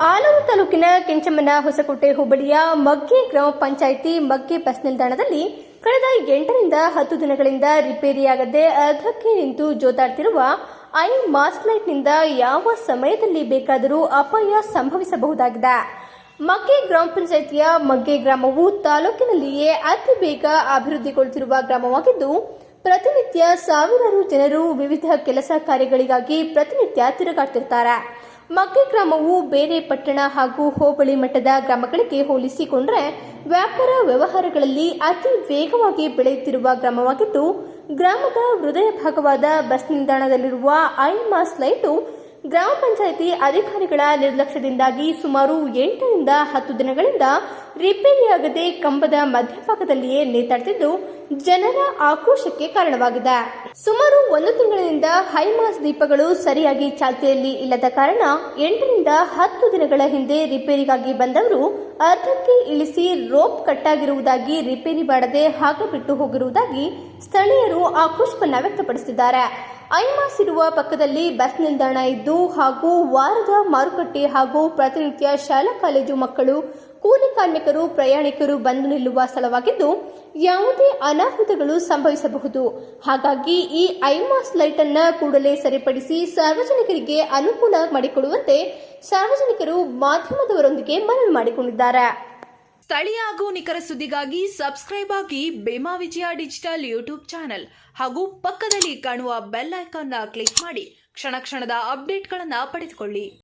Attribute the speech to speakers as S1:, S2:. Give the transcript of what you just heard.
S1: ಕೆಂಚಮ್ಮನ ಹೊಸಕೋಟೆ ಹೋಬಳಿಯ ಮಗ್ಗೆ ಗ್ರಾಮ ಪಂಚಾಯಿತಿ ಮಗ್ಗೆ ಬಸ್ ನಿಲ್ದಾಣದಲ್ಲಿ ಕಳೆದ ಎಂಟರಿಂದ ಹತ್ತು ದಿನಗಳಿಂದ ರಿಪೇರಿಯಾಗದೆ ಅರ್ಧಕ್ಕೆ ನಿಂತು ಜೋತಾಡ್ತಿರುವ ಐ ಮಾಸ್ಲೈಟ್ನಿಂದ ಯಾವ ಸಮಯದಲ್ಲಿ ಬೇಕಾದರೂ ಅಪಾಯ ಸಂಭವಿಸಬಹುದಾಗಿದೆ. ಮಗ್ಗೆ ಗ್ರಾಮ ಪಂಚಾಯಿತಿಯ ಮಗ್ಗೆ ಗ್ರಾಮವು ತಾಲೂಕಿನಲ್ಲಿಯೇ ಅತಿ ಬೇಗ ಅಭಿವೃದ್ಧಿಗೊಳ್ಳುತ್ತಿರುವ ಗ್ರಾಮವಾಗಿದ್ದು, ಪ್ರತಿನಿತ್ಯ ಸಾವಿರಾರು ಜನರು ವಿವಿಧ ಕೆಲಸ ಕಾರ್ಯಗಳಿಗಾಗಿ ಪ್ರತಿನಿತ್ಯ ತಿರುಗಾಡ್ತಿರ್ತಾರೆ. ಮಗ್ಗೆ ಗ್ರಾಮವು ಬೇರೆ ಪಟ್ಟಣ ಹಾಗೂ ಹೋಬಳಿ ಮಟ್ಟದ ಗ್ರಾಮಗಳಿಗೆ ಹೋಲಿಸಿಕೊಂಡರೆ ವ್ಯಾಪಾರ ವ್ಯವಹಾರಗಳಲ್ಲಿ ಅತಿ ವೇಗವಾಗಿ ಬೆಳೆಯುತ್ತಿರುವ ಗ್ರಾಮವಾಗಿದ್ದು, ಗ್ರಾಮದ ಹೃದಯ ಭಾಗವಾದ ಬಸ್ ನಿಲ್ದಾಣದಲ್ಲಿರುವ ಐಮಾಸ್ ಮಾಸ್ ಲೈಟು ಗ್ರಾಮ ಪಂಚಾಯಿತಿ ಅಧಿಕಾರಿಗಳ ನಿರ್ಲಕ್ಷ್ಯದಿಂದಾಗಿ ಸುಮಾರು ಎಂಟರಿಂದ ಹತ್ತು ದಿನಗಳಿಂದ ರಿಪೇರಿಯಾಗದೆ ಕಂಬದ ಮಧ್ಯಭಾಗದಲ್ಲಿಯೇ ನೇತಾಡ್ತಿದ್ದು ಜನರ ಆಕ್ರೋಶಕ್ಕೆ ಕಾರಣವಾಗಿದೆ. ಸುಮಾರು ಒಂದು ತಿಂಗಳಿನಿಂದ ಹೈಮಾಸ್ ದೀಪಗಳು ಸರಿಯಾಗಿ ಚಾಲ್ತಿಯಲ್ಲಿ ಇಲ್ಲದ ಕಾರಣ ಎಂಟರಿಂದ ಹತ್ತು ದಿನಗಳ ಹಿಂದೆ ರಿಪೇರಿಗಾಗಿ ಬಂದವರು ಅರ್ಧಕ್ಕೆ ಇಳಿಸಿ ರೋಪ್ ಕಟ್ಟಾಗಿರುವುದಾಗಿ ರಿಪೇರಿ ಮಾಡದೆ ಹಾಗೆ ಬಿಟ್ಟು ಹೋಗಿರುವುದಾಗಿ ಸ್ಥಳೀಯರು ಆಕ್ರೋಶವನ್ನ ವ್ಯಕ್ತಪಡಿಸಿದ್ದಾರೆ. ಐಮಾಸ್ ಇರುವ ಪಕ್ಕದಲ್ಲಿ ಬಸ್ ನಿಲ್ದಾಣ ಇದ್ದು ಹಾಗೂ ವಾರದ ಮಾರುಕಟ್ಟೆ ಹಾಗೂ ಪ್ರತಿನಿತ್ಯ ಶಾಲಾ ಕಾಲೇಜು ಮಕ್ಕಳು, ಕೂಲಿ ಕಾರ್ಮಿಕರು, ಪ್ರಯಾಣಿಕರು ಬಂದು ನಿಲ್ಲುವ ಸ್ಥಳವಾಗಿದ್ದು ಯಾವುದೇ ಅನಾಹುತಗಳು ಸಂಭವಿಸಬಹುದು. ಹಾಗಾಗಿ ಈ ಐಮಾಸ್ ಲೈಟ್ ಅನ್ನ ಕೂಡಲೇ ಸರಿಪಡಿಸಿ ಸಾರ್ವಜನಿಕರಿಗೆ ಅನುಕೂಲ ಮಾಡಿಕೊಡುವಂತೆ ಸಾರ್ವಜನಿಕರು ಮಾಧ್ಯಮದವರೊಂದಿಗೆ ಮನವಿ ಮಾಡಿಕೊಂಡಿದ್ದಾರೆ.
S2: ಸ್ಥಳೀಯ ಹಾಗೂ ನಿಖರ ಸುದ್ದಿಗಾಗಿ ಸಬ್ಸ್ಕ್ರೈಬ್ ಆಗಿ ಬೇಮಾ ವಿಜಯ ಡಿಜಿಟಲ್ ಯೂಟ್ಯೂಬ್ ಚಾನೆಲ್ ಹಾಗೂ ಪಕ್ಕದಲ್ಲಿ ಕಾಣುವ ಬೆಲ್ ಐಕಾನ್ನ ಕ್ಲಿಕ್ ಮಾಡಿ ಕ್ಷಣ ಕ್ಷಣದ ಅಪ್ಡೇಟ್ಗಳನ್ನು ಪಡೆದುಕೊಳ್ಳಿ.